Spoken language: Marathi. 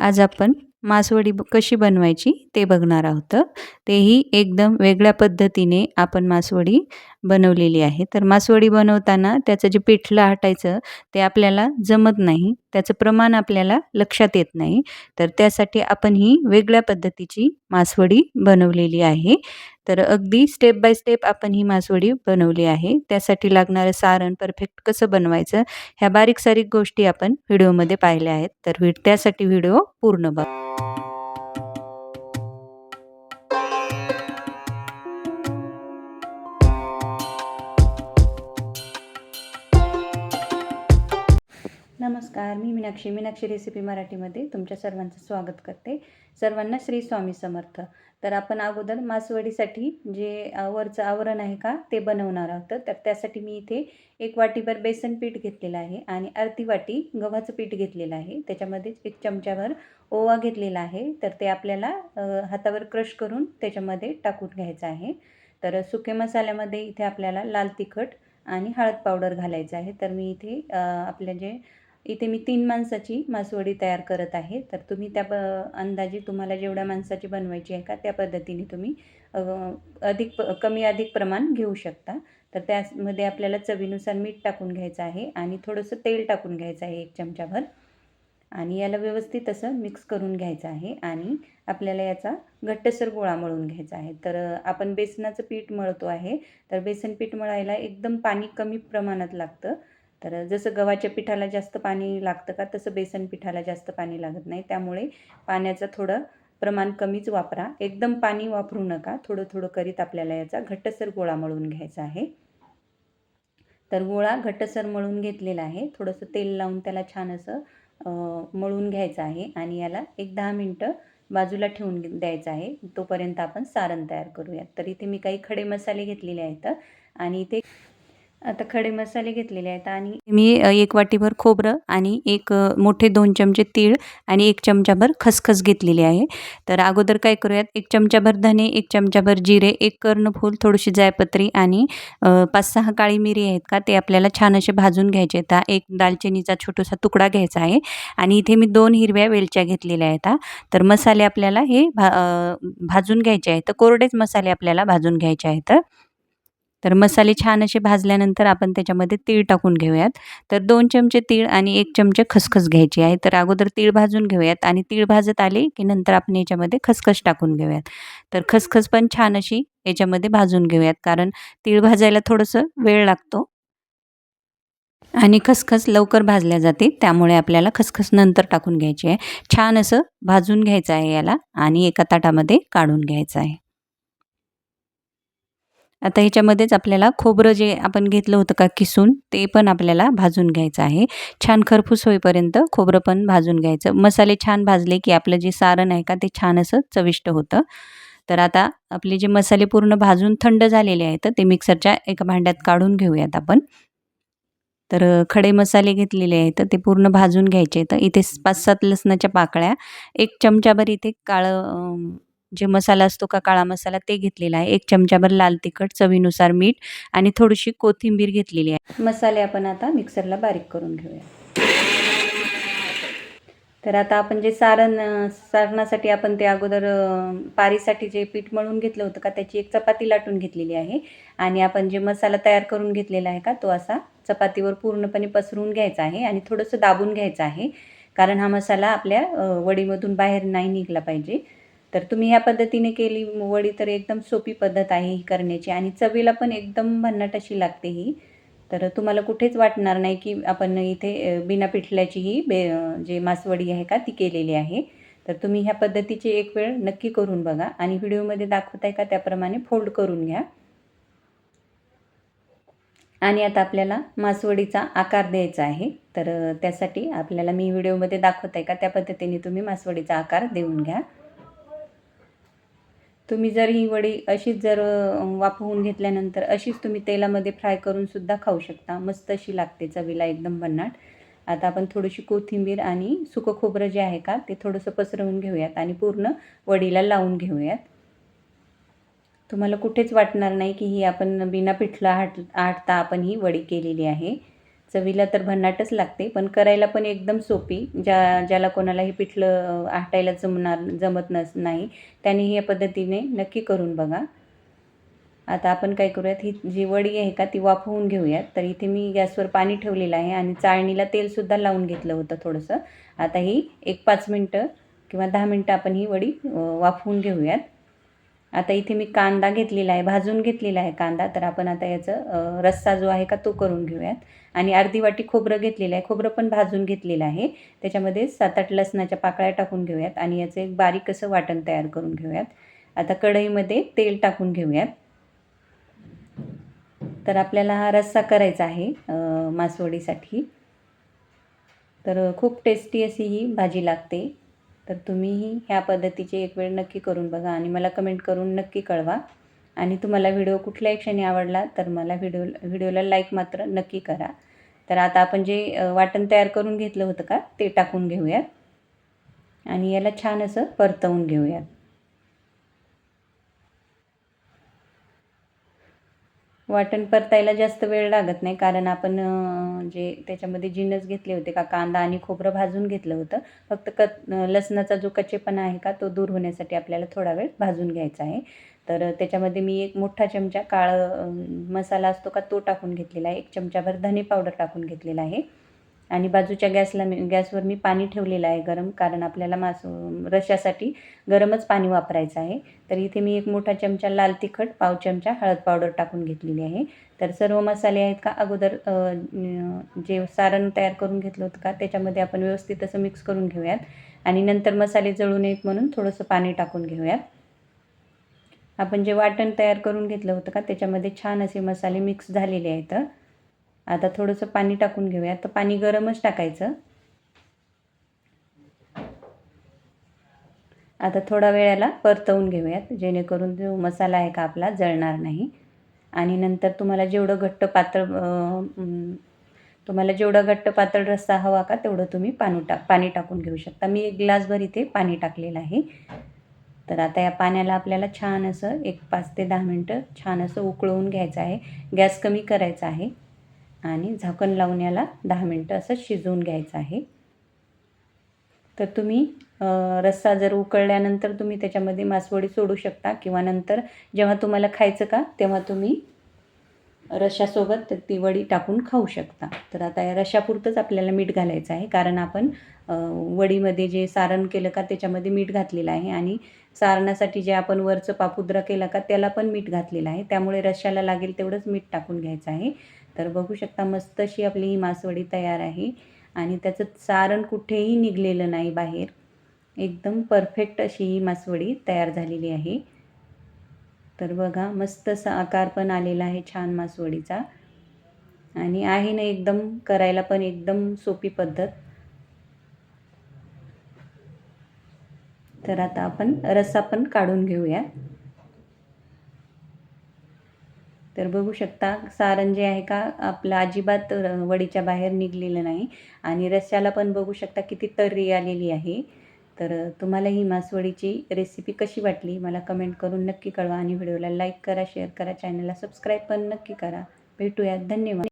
आज आपण मासवडी कशी बनवायची ते बघणार आहोत. तेही एकदम वेगळ्या पद्धतीने आपण मासवडी बनवलेली आहे. तर मासवडी बनवताना त्याचं जे पिठलं हटायचं ते आपल्याला जमत नाही. त्याचं प्रमाण आपल्याला लक्षात येत नाही. तर त्यासाठी आपण ही वेगळ्या पद्धतीची मासवडी बनवलेली आहे. तर अगदी स्टेप बाय स्टेप आपण ही मासवडी बनवली आहे. त्यासाठी लागणारं सारण परफेक्ट कसं बनवायचं ह्या बारीक सारीक गोष्टी आपण व्हिडिओमध्ये पाहिल्या आहेत. तर व्हि- त्यासाठी व्हिडिओ पूर्ण बघ. Thank you. नमस्कार मी मीनाक्षी. मीनाक्षी रेसिपी मराठीमध्ये तुमच्या सर्वांचं स्वागत करते. सर्वांना श्री स्वामी समर्थ. तर आपण अगोदर मासवडीसाठी जे वरचं आवरण आहे का ते बनवणार आहोत. तर त्यासाठी मी इथे एक वाटीभर बेसन पीठ घेतलेलं आहे आणि अर्धी वाटी गव्हाचं पीठ घेतलेलं आहे. त्याच्यामध्येच एक चमच्याभर ओवा घेतलेला आहे. तर ते आपल्याला हातावर क्रश करून त्याच्यामध्ये टाकून घ्यायचं आहे. तर सुके मसाल्यामध्ये इथे आपल्याला लाल तिखट आणि हळद पावडर घालायचं आहे. तर मी इथे आपल्या जे इथे मी तीन माणसाची मासवडी तयार करत आहे. तर तुम्ही त्या प अंदाजे तुम्हाला जेवढ्या माणसाची बनवायची आहे का त्या पद्धतीने तुम्ही अधिक प कमी अधिक प्रमाण घेऊ शकता. तर त्यामध्ये आपल्याला चवीनुसार मीठ टाकून घ्यायचं आहे आणि थोडंसं तेल टाकून घ्यायचं आहे एक चमचाभर. आणि याला व्यवस्थित असं मिक्स करून घ्यायचं आहे आणि आपल्याला याचा घट्टसर गोळा मळून घ्यायचा आहे. तर आपण बेसनाचं पीठ मळतो आहे. तर बेसन पीठ मळायला एकदम पाणी कमी प्रमाणात लागतं. तर जसं गव्हाच्या पिठाला जास्त पाणी लागतं का तसं बेसन पिठाला जास्त पाणी लागत नाही. त्यामुळे पाण्याचं थोडं प्रमाण कमीच वापरा. एकदम पाणी वापरू नका. थोडं थोडं करीत आपल्याला याचा घट्टसर गोळा मळून घ्यायचा आहे. तर गोळा घट्टसर मळून घेतलेला आहे. थोडंसं तेल लावून त्याला छान असं मळून घ्यायचं आहे आणि याला एक दहा मिनटं बाजूला ठेवून घे- द्यायचं आहे. तोपर्यंत आपण सारण तयार करूयात. तर इथे मी काही खडे मसाले घेतलेले आहेत आणि इथे आता खडे मसाले घेतलेले आहेत आणि मी एक वाटीभर खोबरं आणि एक मोठे दोन चमचे तीळ आणि एक चमचाभर खसखस घेतलेली आहे. तर अगोदर काय करूयात एक चमचाभर धने एक चमचाभर जिरे एक कर्णफूल थोडीशी जायपत्री आणि पाच सहा काळी मिरी आहेत का ते आपल्याला छान असे भाजून घ्यायचे आहेत. एक दालचिनीचा छोटासा तुकडा घ्यायचा आहे आणि इथे मी दोन हिरव्या वेलच्या घेतलेल्या आहेत तर मसाले आपल्याला हे भा भाजून घ्यायचे आहेत. तर कोरडेच मसाले आपल्याला भाजून घ्यायचे आहेत. तर मसाले छान असे भाजल्यानंतर आपण त्याच्यामध्ये तीळ टाकून घेऊयात. तर दोन चमचे तीळ आणि एक चमचे खसखस घ्यायची आहे. तर अगोदर तीळ भाजून घेऊयात आणि तीळ भाजत आले की नंतर आपण याच्यामध्ये खसखस टाकून घेऊयात. तर खसखस पण छान अशी याच्यामध्ये भाजून घेऊयात कारण तीळ भाजायला थोडंसं वेळ लागतो. आणि खसखस लवकर भाजल्या जाते. त्यामुळे आपल्याला खसखस नंतर टाकून घ्यायची आहे. छान असं भाजून घ्यायचं आहे याला आणि एका ताटामध्ये काढून घ्यायचं आहे. आता ह्याच्यामध्येच आपल्याला खोबरं जे आपण घेतलं होतं का किसून ते पण आपल्याला भाजून घ्यायचं आहे. छान खरपूस होईपर्यंत खोबरं पण भाजून घ्यायचं. मसाले छान भाजले की आपलं जे सारण आहे का ते छान असं चविष्ट होतं. तर आता आपले जे मसाले पूर्ण भाजून थंड झालेले आहेत ते मिक्सरच्या एका भांड्यात काढून घेऊयात आपण. तर खडे मसाले घेतलेले आहेत ते पूर्ण भाजून घ्यायचे आहेत. इथे पाच सात लसणाच्या पाकळ्या एक चमचाभर इथे काळं जे मसाला असतो का काळा मसाला ते घेतलेला आहे. एक चमचाभर लाल तिखट चवीनुसार मीठ आणि थोडीशी कोथिंबीर घेतलेली आहे. मसाले आपण आता मिक्सरला बारीक करून घेऊया. तर आता आपण जे सारण सारणासाठी आपण ते अगोदर पारीसाठी जे पीठ मळून घेतलं होतं का त्याची एक चपाती लाटून घेतलेली आहे. आणि आपण जे मसाला तयार करून घेतलेला आहे का तो असा चपातीवर पूर्णपणे पसरून घ्यायचा आहे आणि थोडंसं दाबून घ्यायचं आहे. कारण हा मसाला आपल्या वडीमधून बाहेर नाही निघला पाहिजे. तर तुम्ही ह्या पद्धतीने केली वडी तर एकदम सोपी पद्धत आहे ही करण्याची आणि चवीला पण एकदम भन्नाट अशी लागते ही. तर तुम्हाला कुठेच वाटणार नाही की आपण इथे बिना पिठल्याची ही बे जे मासवडी आहे का ती केलेली आहे. तर तुम्ही ह्या पद्धतीची एक वेळ नक्की करून बघा आणि व्हिडिओमध्ये दाखवत आहे का त्याप्रमाणे फोल्ड करून घ्या. आणि आता आपल्याला मासवडीचा आकार द्यायचा आहे. तर त्यासाठी आपल्याला मी व्हिडिओमध्ये दाखवत आहे का त्या पद्धतीने तुम्ही मासवडीचा आकार देऊन घ्या. तुम्ही जर ही वडी अशीच जर वाफवून घेतल्यानंतर अशीच तुम्ही तेलामध्ये फ्राय करूनसुद्धा खाऊ शकता. मस्त अशी लागते चवीला एकदम भन्नाट. आता आपण थोडीशी कोथिंबीर आणि सुकं खोबरं जे आहे का ते थोडंसं पसरवून घेऊयात आणि पूर्ण वडीला लावून घेऊयात. तुम्हाला कुठेच वाटणार नाही की ही आपण बिना पिठला हाट आटता आपण ही वडी केलेली आहे. चवीला तर भन्नाटच लागते पण करायला पण एकदम सोपी. ज्या ज्याला कोणालाही पिठलं आटायला जमणार जमत नस नाही त्याने या पद्धतीने नक्की करून बघा. आता आपण काय करूयात ही जी वडी आहे का ती वाफवून घेऊयात. तर इथे मी गॅसवर पाणी ठेवलेलं आहे आणि चाळणीला तेलसुद्धा लावून घेतलं होतं थोडंसं. आता ही एक पाच मिनटं किंवा दहा मिनटं आपण ही वडी वाफवून घेऊयात. आता इथे मी कांदा घेतलेला आहे भाजून घेतलेला आहे कांदा. तर आपण आता याचं रस्सा जो आहे का तो करून घेऊयात. आणि अर्धी वाटी खोबरं घेतलेलं आहे. खोबरं पण भाजून घेतलेलं आहे. त्याच्यामध्ये सात आठ लसणाच्या पाकळ्या टाकून घेऊयात आणि याचं एक बारीक असं वाटण तयार करून घेऊयात. आता कढईमध्ये तेल टाकून घेऊयात. तर आपल्याला हा रस्सा करायचा आहे मासवडीसाठी. तर खूप टेस्टी अशी ही भाजी लागते. तर तुम्हीही ह्या पद्धतीचे एक वेळ नक्की करून बघा आणि मला कमेंट करून नक्की कळवा. आणि तुम्हाला व्हिडिओ कुठल्याही क्षणी आवडला तर मला व्हिडिओ व्हिडिओला लाईक मात्र नक्की करा. तर आता आपण जे वाटण तयार करून घेतलं होतं का ते टाकून घेऊयात. आणि याला छान असं परतवून घेऊयात. वाटण परतायला जास्त वेळ लागत नाही. कारण आपण जे त्याच्यामध्ये जिन्नस घेतले होते का कांदा आणि खोबरं भाजून घेतलं होतं. फक्त क लसणाचा जो कच्चेपणा आहे का तो दूर होण्यासाठी आपल्याला थोडा वेळ भाजून घ्यायचा आहे. तर त्याच्यामध्ये मी एक मोठा चमचा काळ मसाला असतो का तो टाकून घेतलेला आहे. एक चमचाभर धने पावडर टाकून घेतलेला आहे. आणि बाजूच्या गॅसला मी गॅसवर मी पाणी ठेवलेलं आहे गरम कारण आपल्याला मास रशासाठी गरमच पाणी वापरायचं आहे. तर इथे मी एक मोठा चमचा लाल तिखट पाव चमचा हळद पावडर टाकून घेतलेली आहे. तर सर्व मसाले आहेत का? अगोदर जे सारण तयार करून घेतलं होतं का? त्याच्यामध्ये आपण व्यवस्थित असं मिक्स करून घेऊयात. आणि नंतर मसाले जळू नयेत म्हणून थोडंसं पाणी टाकून घेऊयात. आपण जे वाटण तयार करून घेतलं होतं का? त्याच्यामध्ये छान असे मसाले मिक्स झालेले आहेत. आता थोडंसं पाणी टाकून घेऊया. तर पाणी गरमच टाकायचं. आता थोडा वेळाला परतवून घेऊयात. जेणेकरून जो मसाला आहे का आपला जळणार नाही. आणि नंतर तुम्हाला जेवढं घट्ट पातळ तुम्हाला जेवढं घट्ट पातळ रस्सा हवा का तेवढं तुम्ही पाणी टाक पाणी टाकून घेऊ शकता. मी एक ग्लासभर इथे पाणी टाकलेलं आहे. तर आता या पाण्याला आपल्याला छान असं एक पाच ते दहा मिनटं छान असं उकळवून घ्यायचं आहे. गॅस कमी करायचा आहे. आणि झाकण लावून याला दहा मिनटं असं शिजवून घ्यायचं आहे. तर तुम्ही रस्सा जर उकळल्यानंतर तुम्ही त्याच्यामध्ये मासवडी सोडू शकता किंवा नंतर जेव्हा तुम्हाला खायचं का तेव्हा तुम्ही रशासोबत ती वडी टाकून खाऊ शकता. तर आता या रशापुरतंच आपल्याला मीठ घालायचं आहे कारण आपण वडीमध्ये जे सारण केलं का त्याच्यामध्ये मीठ घातलेलं आहे आणि सारणासाठी जे आपण वरचं पापुद्रा केला का त्याला पण मीठ घातलेलं आहे. त्यामुळे रशाला लागेल तेवढंच मीठ टाकून घ्यायचं आहे. तर बघू शकता मस्त अशी आपली ही मासवडी तयार आहे. आणि त्याचं सारण कुठेही निघलेलं नाही बाहेर. एकदम परफेक्ट अशी ही मासवडी तयार झालेली आहे. तर बघा मस्त असा आकार पण आलेला आहे छान मासवडीचा. आणि आहे ना एकदम करायला पण एकदम सोपी पद्धत. तर आता आपण रस्सा पण काढून घेऊया. तर बघू शकता सारण जे आहे का? आपलं अजिबात वडीच्या बाहेर निघलेलं नाही. आणि रस्स्याला पण बघू शकता किती तर्री आलेली आहे. तर तुम्हाला ही मासवडीची रेसिपी कशी वाटली? मला कमेंट करून नक्की कळवा. आणि व्हिडिओला लाईक करा शेअर करा चॅनलला सबस्क्राईब पण नक्की करा. भेटूयात. धन्यवाद.